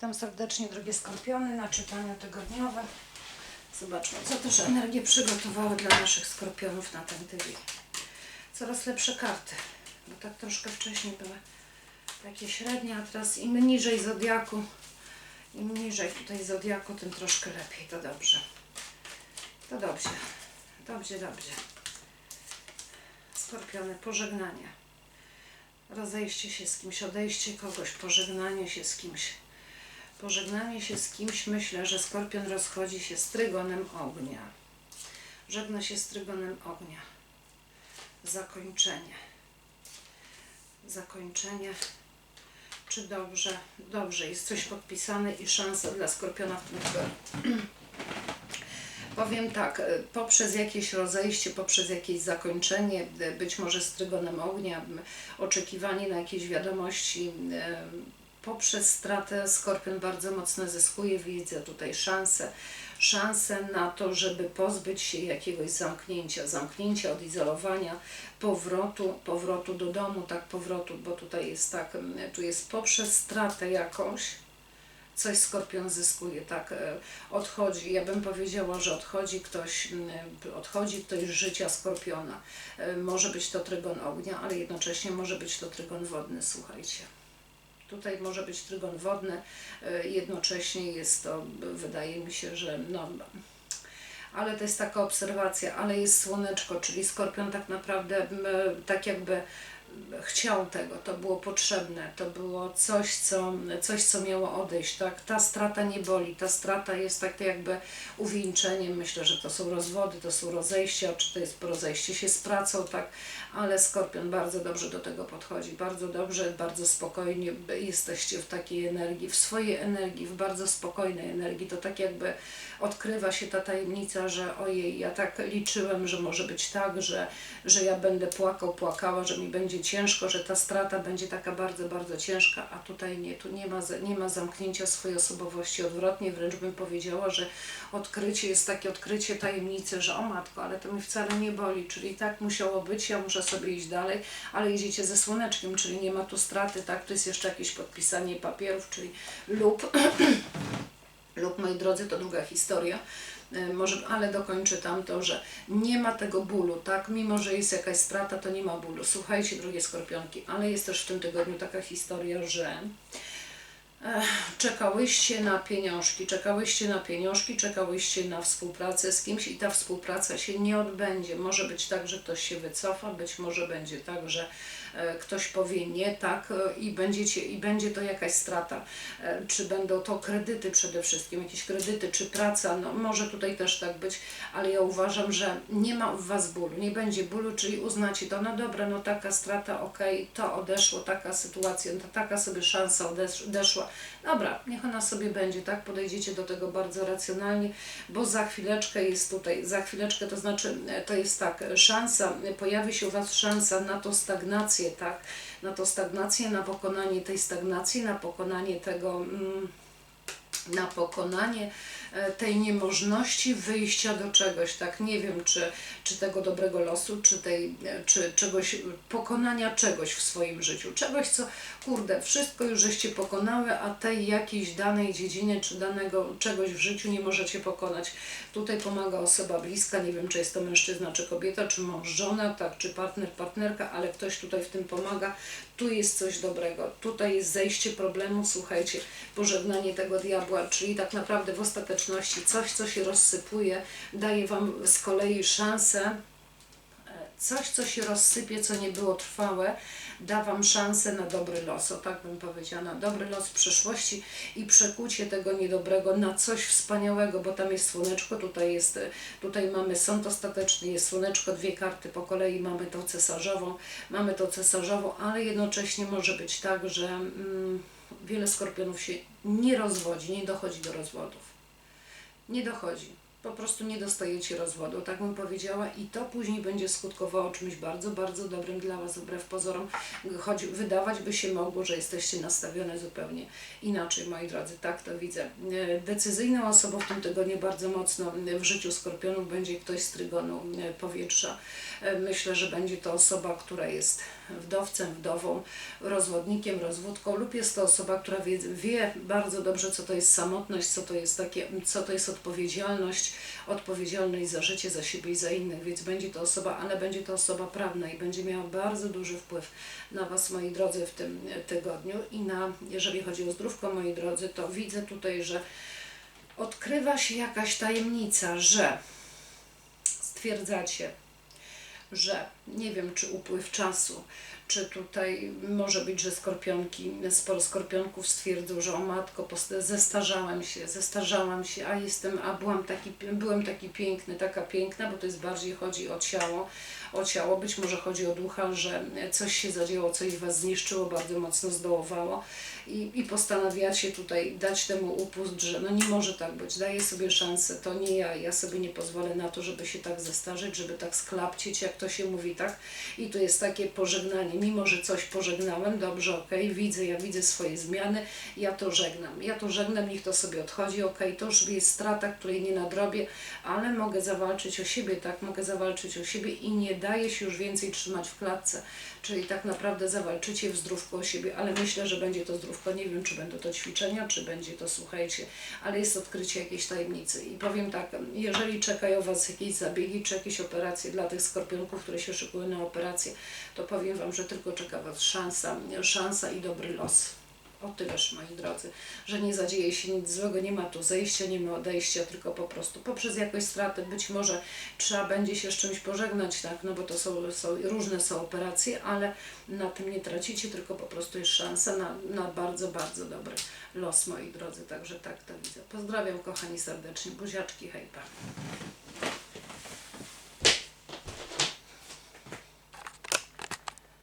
Witam serdecznie, drogie skorpiony, na czytaniu tygodniowe. Zobaczmy, co też energie przygotowały dla naszych skorpionów na ten tydzień. Coraz lepsze karty, bo tak troszkę wcześniej były takie średnie, a teraz im niżej zodiaku, im niżej tutaj zodiaku, tym troszkę lepiej. To dobrze. To dobrze. Dobrze, dobrze. Skorpiony, pożegnanie. Rozejście się z kimś, odejście kogoś, pożegnanie się z kimś. Pożegnanie się z kimś, myślę, że skorpion rozchodzi się z trygonem ognia. Żegna się z trygonem ognia. Zakończenie. Zakończenie. Czy dobrze? Dobrze, jest coś podpisane i szansa dla skorpiona w tym tygodniu. Powiem tak, e, poprzez jakieś rozejście, poprzez jakieś zakończenie, e, być może z trygonem ognia, oczekiwanie na jakieś wiadomości, poprzez stratę skorpion bardzo mocno zyskuje. Widzę tutaj szansę, szansę na to, żeby pozbyć się jakiegoś zamknięcia, zamknięcia, odizolowania, powrotu, powrotu do domu, tak powrotu, bo tutaj jest tak, m, tu jest poprzez stratę jakąś, coś skorpion zyskuje, tak, e, odchodzi, ja bym powiedziała, że odchodzi ktoś, m, odchodzi ktoś z życia skorpiona. E, Może być to trygon ognia, ale jednocześnie może być to trygon wodny, słuchajcie. Tutaj może być trygon wodny, e, jednocześnie jest to, wydaje mi się, że no, ale to jest taka obserwacja, ale jest słoneczko, czyli skorpion tak naprawdę tak jakby chciał tego, to było potrzebne, to było coś, co, coś, co miało odejść, tak? Ta strata nie boli, ta strata jest tak jakby uwieńczeniem, myślę, że to są rozwody, to są rozejścia, czy to jest rozejście się z pracą, tak? Ale Skorpion bardzo dobrze do tego podchodzi, bardzo dobrze, bardzo spokojnie jesteście w takiej energii, w swojej energii, w bardzo spokojnej energii, to tak jakby odkrywa się ta tajemnica, że ojej, ja tak liczyłem, że może być tak, że, że ja będę płakał, płakała, że mi będzie ciężko, że ta strata będzie taka bardzo, bardzo ciężka, a tutaj nie, tu nie ma, nie ma zamknięcia swojej osobowości, odwrotnie wręcz bym powiedziała, że odkrycie jest takie odkrycie tajemnicy, że o matko, ale to mi wcale nie boli, czyli tak musiało być, ja muszę sobie iść dalej, ale idziecie ze słoneczkiem, czyli nie ma tu straty, tak, to jest jeszcze jakieś podpisanie papierów, czyli lub lub moi drodzy, to druga historia. E, Może, ale dokończę tam to, że nie ma tego bólu, tak? Mimo, że jest jakaś strata, to nie ma bólu. Słuchajcie, drogie skorpionki, ale jest też w tym tygodniu taka historia, że Czekałyście na pieniążki, czekałyście na pieniążki, czekałyście na współpracę z kimś i ta współpraca się nie odbędzie. Może być tak, że ktoś się wycofa, być może będzie tak, że e, ktoś powie nie, tak e, i, będziecie, i będzie to jakaś strata. E, Czy będą to kredyty przede wszystkim, jakieś kredyty, czy praca, no może tutaj też tak być, ale ja uważam, że nie ma w Was bólu, nie będzie bólu, czyli uznacie to, no dobra, no taka strata, okej, to odeszło, taka sytuacja, no taka sobie szansa odesz- odeszła, dobra, niech ona sobie będzie, tak, podejdziecie do tego bardzo racjonalnie, bo za chwileczkę jest tutaj, za chwileczkę, to znaczy, e, to jest tak, e, szansa, e, pojawi się u Was szansa na to stagnację, tak, na to stagnację, na pokonanie tej stagnacji, na pokonanie tego... Mm, na pokonanie tej niemożności wyjścia do czegoś, tak? Nie wiem, czy, czy tego dobrego losu, czy, tej, e, czy czegoś, pokonania czegoś w swoim życiu. Czegoś, co, kurde, wszystko już żeście pokonały, a tej jakiejś danej dziedziny, czy danego czegoś w życiu nie możecie pokonać. Tutaj pomaga osoba bliska, nie wiem, czy jest to mężczyzna, czy kobieta, czy mąż, żona, tak, czy partner, partnerka, ale ktoś tutaj w tym pomaga. Tu jest coś dobrego, tutaj jest zejście problemu, słuchajcie, pożegnanie tego diabła, czyli tak naprawdę w ostateczności coś, co się rozsypuje, daje Wam z kolei szansę e, coś, co się rozsypie, co nie było trwałe, da Wam szansę na dobry los, o tak bym powiedziała, na dobry los w przyszłości i przekucie tego niedobrego na coś wspaniałego, bo tam jest słoneczko, tutaj jest, e, tutaj mamy sąd ostateczny, jest słoneczko, dwie karty po kolei, mamy tą cesarzową, mamy tą cesarzową, ale jednocześnie może być tak, że mm, wiele skorpionów się nie rozwodzi, nie dochodzi do rozwodów. Nie dochodzi. Po prostu nie dostajecie rozwodu, tak bym powiedziała, i to później będzie skutkowało czymś bardzo, bardzo dobrym dla Was, wbrew pozorom, choć wydawać by się mogło, że jesteście nastawione zupełnie inaczej, moi drodzy, tak to widzę. E, Decyzyjną osobą w tym tygodniu bardzo mocno w życiu skorpionów będzie ktoś z trygonu e, powietrza. E, Myślę, że będzie to osoba, która jest wdowcem, wdową, rozwodnikiem, rozwódką lub jest to osoba, która wie, wie bardzo dobrze, co to jest samotność, co to jest takie, co to jest odpowiedzialność, odpowiedzialność za życie, za siebie i za innych, więc będzie to osoba, ale będzie to osoba prawna i będzie miała bardzo duży wpływ na Was, moi drodzy, w tym tygodniu. I na, jeżeli chodzi o zdrówko, moi drodzy, to widzę tutaj, że odkrywa się jakaś tajemnica, że stwierdzacie, że nie wiem, czy upływ czasu, czy tutaj może być, że skorpionki, sporo skorpionków stwierdzą, że o matko, zestarzałem się, zestarzałam się, a jestem, a byłam taki, byłem taki piękny, taka piękna, bo to jest bardziej chodzi o ciało, o ciało, być może chodzi o ducha, że coś się zadziało, coś Was zniszczyło, bardzo mocno zdołowało. I, i postanawiacie tutaj dać temu upust, że no nie może tak być, daję sobie szansę, to nie ja, ja sobie nie pozwolę na to, żeby się tak zestarzeć, żeby tak sklapcić, jak to się mówi, tak? I tu jest takie pożegnanie, mimo że coś pożegnałem, dobrze, okej, widzę, ja widzę swoje zmiany, ja to żegnam, ja to żegnam, niech to sobie odchodzi, okej, to już jest strata, której nie nadrobię, ale mogę zawalczyć o siebie, tak, mogę zawalczyć o siebie i nie daje się już więcej trzymać w klatce, czyli tak naprawdę zawalczycie w zdrówku o siebie, ale myślę, że będzie to zdrówko, nie wiem, czy będą to ćwiczenia, czy będzie to, słuchajcie, ale jest odkrycie jakiejś tajemnicy. I powiem tak, jeżeli czekają Was jakieś zabiegi, czy jakieś operacje dla tych skorpionków, które się szykują na operację, to powiem Wam, że tylko czeka Was szansa, szansa i dobry los. O tyleż, moi drodzy, że nie zadzieje się nic złego, nie ma tu zejścia, nie ma odejścia, tylko po prostu poprzez jakąś stratę, być może trzeba będzie się z czymś pożegnać, tak, no bo to są, są różne są operacje, ale na tym nie tracicie, tylko po prostu jest szansa na, na bardzo, bardzo dobry los, moi drodzy, także tak to widzę. Pozdrawiam kochani serdecznie, buziaczki, hejpa.